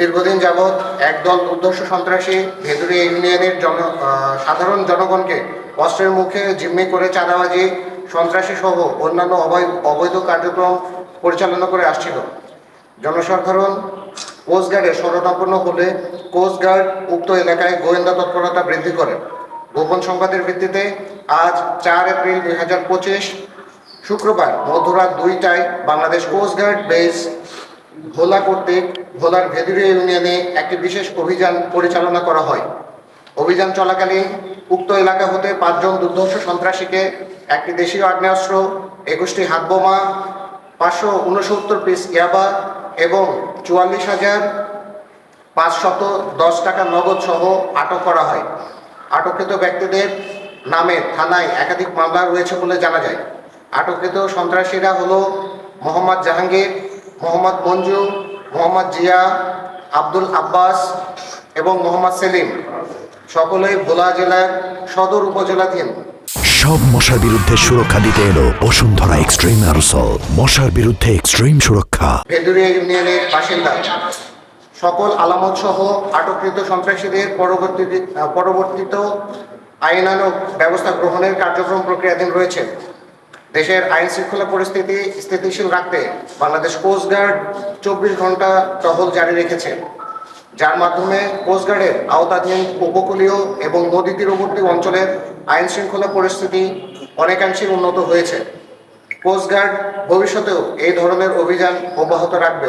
দীর্ঘদিন যাবৎ একদল দুর্ধর্ষ সন্ত্রাসী ভেদুরি ইউনিয়নের জন সাধারণ জনগণকে অস্ত্রের মুখে জিম্মি করে চাঁদাবাজি সন্ত্রাসী সহ অন্যান্য অবৈ- অবৈধ কার্যক্রম পরিচালনা করে আসছিল। জনসাধারণ কোস্টগার্ডের শরণাপন্ন হলে কোস্টগার্ড উক্ত এলাকায় গোয়েন্দা তৎপরতা বৃদ্ধি করে। গোপন সংবাদের ভিত্তিতে আজ চার এপ্রিল দুই হাজার পঁচিশ শুক্রবার মধ্যরাত দুইটায় বাংলাদেশ কোস্টগার্ড বেস ভোলা কর্তৃক ভোলার ভেদুরিয়া ইউনিয়নে একটি বিশেষ অভিযান পরিচালনা করা হয়। অভিযান চলাকালীন উক্ত এলাকা হতে পাঁচজন দুর্ধর্ষ সন্ত্রাসীকে একটি দেশীয় আগ্নেয়াস্ত্র, একুশটি হাতবোমা, পাঁচশো উনসত্তর পিস ইয়াবা এবং চুয়াল্লিশ হাজার পাঁচশত দশ টাকা নগদ সহ আটক করা হয়। আটককৃত ব্যক্তিদের নামে থানায় একাধিক মামলা রয়েছে বলে জানা যায়। আটককৃত সন্ত্রাসীরা হলো মোহাম্মদ জাহাঙ্গীর মোহাম্মদ মঞ্জু মোহাম্মদ জিয়া আব্দুল আব্বাস এবং মোহাম্মদ সেলিম। সকলেই ভোলা জেলার সদর উপজেলাধীন। সব মশার বিরুদ্ধে সুরক্ষা দিতে এলো বসুন্ধরা এক্সট্রিম অ্যারোসল। মশার বিরুদ্ধে এক্সট্রিম সুরক্ষা। ভেদুরিয়া ইউনিয়নের বাসিন্দা। সকল আলামত সহ আটককৃত সন্ত্রাসীদের পরবর্তী পরবর্তীত আইনানুগ ব্যবস্থা গ্রহণের কার্যক্রম প্রক্রিয়াধীন রয়েছে। দেশের আইন শৃঙ্খলা পরিস্থিতি স্থিতিশীল রাখতে বাংলাদেশ কোস্টগার্ড চব্বিশ ঘণ্টা টহল জারি রেখেছে। যার মাধ্যমে কোস্টগার্ডের আওতাধীন উপকূলীয় এবং নদী তীরবর্তী অঞ্চলের আইন শৃঙ্খলা পরিস্থিতি অনেকাংশে উন্নত হয়েছে। কোস্টগার্ড ভবিষ্যতেও এই ধরনের অভিযান অব্যাহত রাখবে।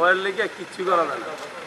জোয়ারের লেগে কিচ্ছু করা যায় না।